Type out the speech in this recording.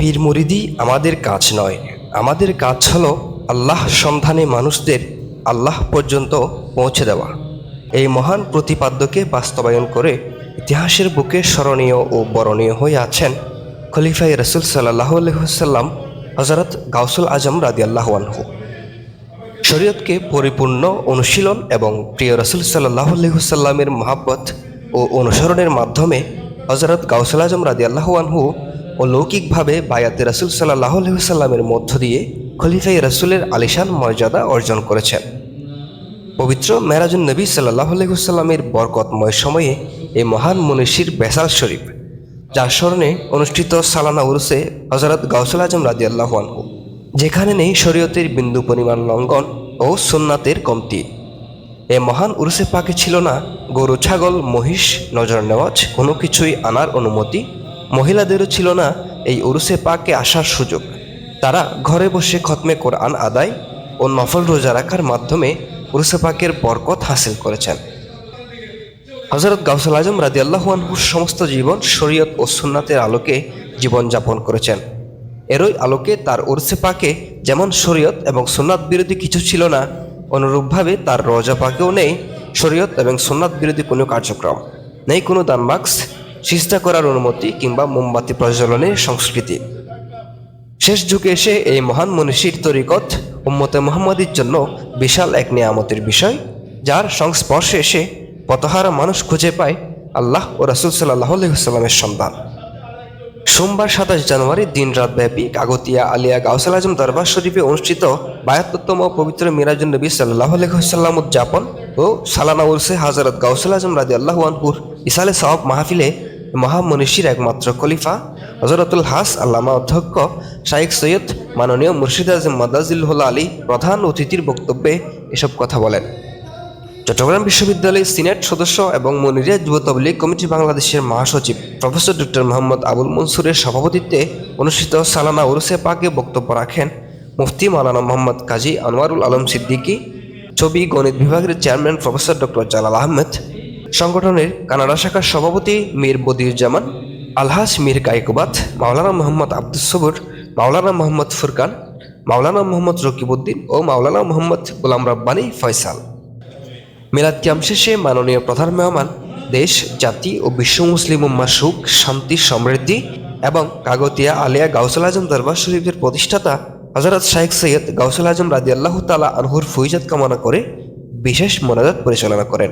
পীর মুরিদি আমাদের কাজ নয়। আমাদের কাজ হল আল্লাহ সন্ধানে মানুষদের আল্লাহ পর্যন্ত পৌঁছে দেওয়া। এই মহান প্রতিপাদ্যকে বাস্তবায়ন করে ইতিহাসের বুকে স্মরণীয় ও বরণীয় হয়ে আছেন খলিফাই রসুল সাল্লাহ আলহিহাল্লাম হজরত গাউসুল আজম রাদিয়াল্লাহ আনহু। শরীয়তকে পরিপূর্ণ, অনুশীলন এবং প্রিয় রসুল সাল্লাহ আলহিহাল্লামের মহাব্বত ও অনুসরণের মাধ্যমে হজরত গাউসুল আজম রাদিয়াল্লাহ আনহু ও লৌকিকভাবে বায়াতে রসুল সাল্লাহ আলহিহাল্লামের মধ্য দিয়ে খলিফাই রাসুলের আলিশান মর্যাদা অর্জন করেছেন। পবিত্র মেরাজুন নবী সাল্লাহ আলহিহাল্লামের বরকতময় সময়ে এই মহান মনীষীর বেসাল শরীফ, যার স্মরণে অনুষ্ঠিত সালানা উরুসে হজরত গাউসুল আজম রাজি আনহু, যেখানে নেই শরীয়তের বিন্দু পরিমাণ লঙ্ঘন ও সুন্নাতের কমতি। এ মহান উরুসে পাকে ছিল না গরু, ছাগল, মহিষ নজর নেওয়াজ কোনো কিছুই আনার অনুমতি মহিলাদেরও ছিল না এই উরুসে পাকে আসার সুযোগ। তারা ঘরে বসে খতমে কোরআন আদায় ও নফল রোজা রাখার মাধ্যমে উরুসে পাকের বরকত হাসিল করেছেন। হজরত গাউসুল আজম রাজি আল্লাহুয়ানহুর সমস্ত জীবন শরীয়ত ও সুন্নাতের আলোকে জীবনযাপন করেছেন। এরই আলোকে তার ওরসে পাকে যেমন শরীয়ত এবং সুন্নাত বিরোধী কিছু ছিল না, অনুরূপভাবে তার রোজা পাকেও নেই শরীয়ত এবং সুন্নাত বিরোধী কোনো কার্যক্রম। নেই কোনো দান বাক্স সিস্তা করার অনুমতি কিংবা মোমবাতি প্রজ্বলনের সংস্কৃতি। শেষ যুগে এসে এই মহান মনীষীর তরিকত উম্মতে মোহাম্মদীর জন্য বিশাল এক নিয়ামতের বিষয়, যার সংস্পর্শে এসে পতহারা মানুষ খুঁজে পায় আল্লাহ ও রাসুল সাল্লাহ আলহিহাস্লামের সন্ধান সোমবার সাতাশ জানুয়ারি দিন রাত ব্যাপী কাগতিয়া, আলিয়া, গাউসাল আজম দরবার শরীফে অনুষ্ঠিত বায়াত্তম পবিত্র মিরাজুল নবী সাল্লাহ আলহিহাল্লাম উদযাপন ও সালানা উলসে হাজরত গাউসাল আজম রাজি আল্লাহ আনহুর ইসালে সাহব মাহফিলে মহামনীষীর একমাত্র খলিফা হজরতুল হাস আল্লামা অধ্যক্ষ শাইখ সৈয়দ মাননীয় মুর্শিদ আজম মাদাজিল্লাহ আলী প্রধান অতিথির বক্তব্যে এসব কথা বলেন। চট্টগ্রাম বিশ্ববিদ্যালয়ের সিনেট সদস্য এবং মনিরিয়া যুব কমিটি বাংলাদেশের মহাসচিব প্রফেসর ডক্টর মোহাম্মদ আবুল মনসুরের সভাপতিত্বে অনুষ্ঠিত সালানা উরুসে পাকে বক্তব্য রাখেন মুফতি মাওলানা মোহাম্মদ কাজী আনোয়ারুল আলম সিদ্দিকী, ছবি গণিত বিভাগের chairman professor doctor Jalal Ahmed সংগঠনের কানাডা শাখার সভাপতি মীর বদিউজ্জামান, আলহাস মীর কাইকুবাত মাওলানা মোহাম্মদ আব্দুস সবুর, মাওলানা মোহাম্মদ ফুরকান, মাওলানা মোহাম্মদ রকিবউদ্দিন ও মাওলানা মোহাম্মদ গোলাম রব্বানী ফয়সাল। মিলাদ ক্যাম্প শেষে মাননীয় প্রধান মেহমান, দেশ, জাতি ও বিশ্ব মুসলিম উম্মা সুখ, শান্তি, সমৃদ্ধি এবং কাগতিয়া আলিয়া গাউসুল আজম দরবার শরীফের প্রতিষ্ঠাতা হজরত শাহেখ সৈয়দ গাউসুল আজম রাজি আল্লাহ তালা আনহুর ফুইজাত কামনা করে বিশেষ মোনাজাত পরিচালনা করেন।